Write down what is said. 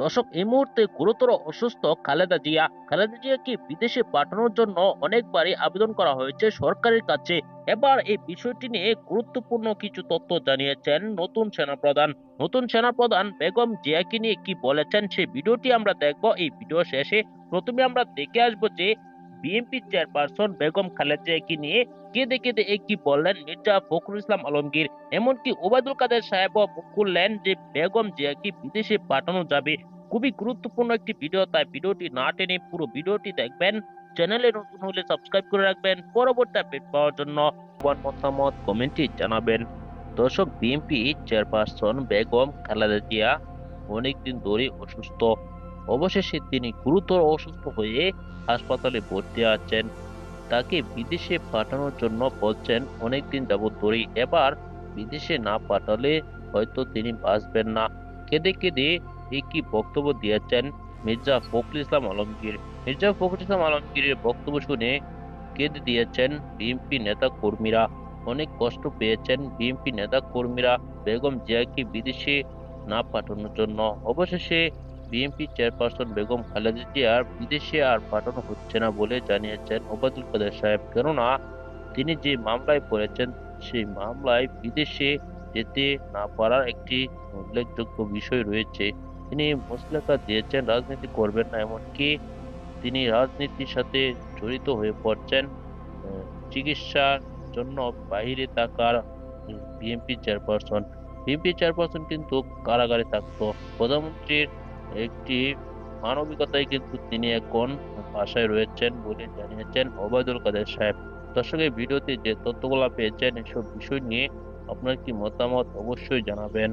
দর্শক এই মুহূর্তে গুরুতর অসুস্থ খালেদা জিয়া। খালেদা জিয়াকে বিদেশে পাঠানোর জন্য অনেকবারই আবেদন করা হয়েছে সরকারের কাছে। এবার এই বিষয়টি নিয়ে গুরুত্বপূর্ণ কিছু তথ্য জানিয়েছেন নতুন সেনাপ্রধান। নতুন সেনাপ্রধান বেগম জিয়াকে নিয়ে কি বলেছেন সেই ভিডিওটি আমরা দেখব। এই ভিডিও শেষে প্রথমে আমরা দেখে আসব যে বিএনপি চেয়ারপারসন বেগম খালেদা জিয়াকে নিয়ে কেঁদে কেঁদে একটি বললেন মির্জা ফখরুল ইসলাম আলমগীর। এমনকি ওবায়দুল কাদের সাহেবও মুখ খুললেন যে বেগম জিয়াকে বিদেশে পাঠানো যাবে। খুবই গুরুত্বপূর্ণ একটি ভিডিও, তাই ভিডিওটি না টেনে পুরো ভিডিওটি দেখবেন। চ্যানেলে নতুন হলে সাবস্ক্রাইব করে রাখবেন। পরবর্তী আপডেট পাওয়ার জন্য মতামত কমেন্টে জানাবেন। দর্শক, বিএনপি চেয়ারপারসন বেগম খালেদা জিয়া অনেকদিন ধরে অসুস্থ। অবশেষে তিনি গুরুতর অসুস্থ হয়ে হাসপাতালে ভর্তি আছেন। তাকে বিদেশে পাঠানোর জন্য বলছেন, অনেকদিন যাবৎ ধরেই এবার বিদেশে না পাঠালে হয়তো তিনি বাঁচবেন না। কেঁদে কেঁদে একই বক্তব্য দিয়েছেন মির্জা ফখরুল ইসলাম আলমগীর। মির্জা ফখরুল ইসলাম আলমগীরের বক্তব্য শুনে কেঁদে দিয়েছেন বিএনপি নেতা কর্মীরা অনেক কষ্ট পেয়েছেন বিএনপি নেতা কর্মীরা বেগম জিয়াকে বিদেশে না পাঠানোর জন্য। অবশেষে বিএনপি চেয়ারপারসন বেগম খালেদা জিয়ার বিদেশে আর পাঠানো হচ্ছে না বলে জানিয়েছেন ওবায়দুল কাদের সাহেব। কেননা, তিনি যে মামলায় পড়েছেন, সেই মামলায় বিদেশে যেতে না পারার একটি উল্লেখযোগ্য বিষয় রয়েছে। তিনি মুসলেখা দিয়েছেন, রাজনীতি করবেন না, এমনকি তিনি রাজনীতির সাথে জড়িত হয়ে পড়ছেন। চিকিৎসার জন্য বাইরে থাকার বিএনপি চেয়ারপারসন। বিএনপি চেয়ারপারসন কিন্তু কারাগারে থাকতো। প্রধানমন্ত্রীর একটি মানবিকতায় কিন্তু তিনি এখন বাসায় রয়েছেন বলে জানিয়েছেন ওবায়দুল কাদের সাহেব। দর্শকের ভিডিওতে যে তথ্যগুলো পেয়েছেন, এসব বিষয় নিয়ে আপনার কি মতামত অবশ্যই জানাবেন।